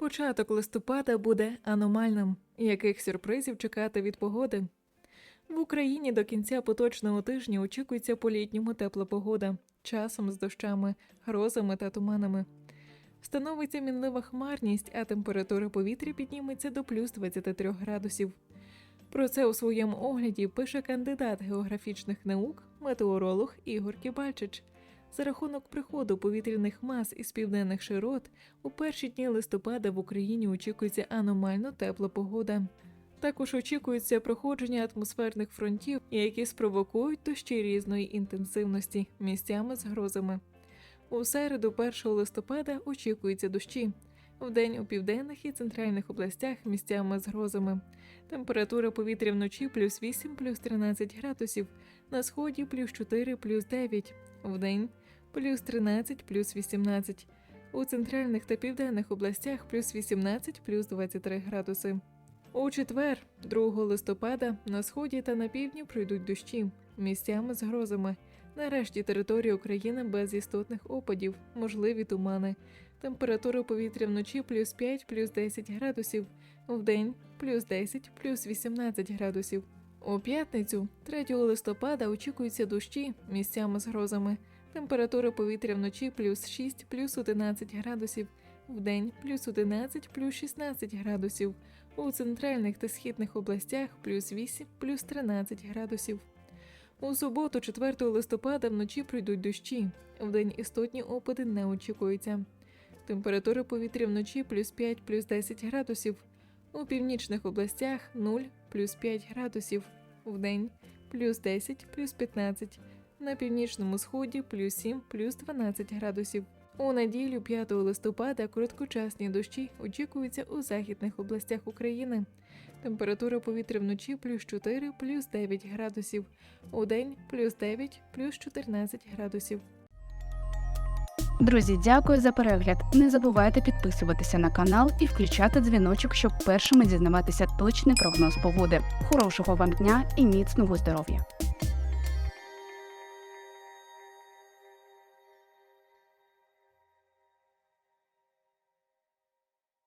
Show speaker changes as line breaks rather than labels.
Початок листопада буде аномальним. Яких сюрпризів чекати від погоди? В Україні до кінця поточного тижня очікується по-літньому тепла погода, часом з дощами, грозами та туманами. Встановиться мінлива хмарність, а температура повітря підніметься до плюс 23 градусів. Про це у своєму огляді пише кандидат географічних наук, метеоролог Ігор Кібальчич. За рахунок приходу повітряних мас із південних широт у перші дні листопада в Україні очікується аномально тепла погода. Також очікується проходження атмосферних фронтів, які спровокують дощі різної інтенсивності місцями з грозами. У середу, 1 листопада, очікуються дощі. Вдень у південних і центральних областях місцями з грозами. Температура повітря вночі плюс 8, плюс 13 градусів, на сході плюс 4, плюс 9, вдень плюс 13, плюс 18. У центральних та південних областях плюс 18, плюс 23 градуси. У четвер, 2 листопада, на сході та на півдні пройдуть дощі, місцями з грозами. На решті території України без істотних опадів, можливі тумани. Температура повітря вночі плюс 5, плюс 10 градусів, вдень плюс 10, плюс 18 градусів. У п'ятницю, 3 листопада, очікуються дощі місцями з грозами. Температура повітря вночі плюс 6, плюс 11 градусів, вдень плюс 11, плюс 16 градусів. У центральних та східних областях плюс 8, плюс 13 градусів. У суботу, 4 листопада, вночі пройдуть дощі. Вдень істотні опади не очікуються. Температура повітря вночі плюс 5, плюс 10 градусів. У північних областях 0, плюс 5 градусів. Вдень плюс 10, плюс 15. На північному сході плюс 7, плюс 12 градусів. У неділю 5 листопада короткочасні дощі очікуються у західних областях України. Температура повітря вночі плюс 4, плюс 9 градусів. У день плюс 9, плюс 14 градусів.
Друзі, дякую за перегляд. Не забувайте підписуватися на канал і включати дзвіночок, щоб першими дізнаватися точний прогноз погоди. Хорошого вам дня і міцного здоров'я!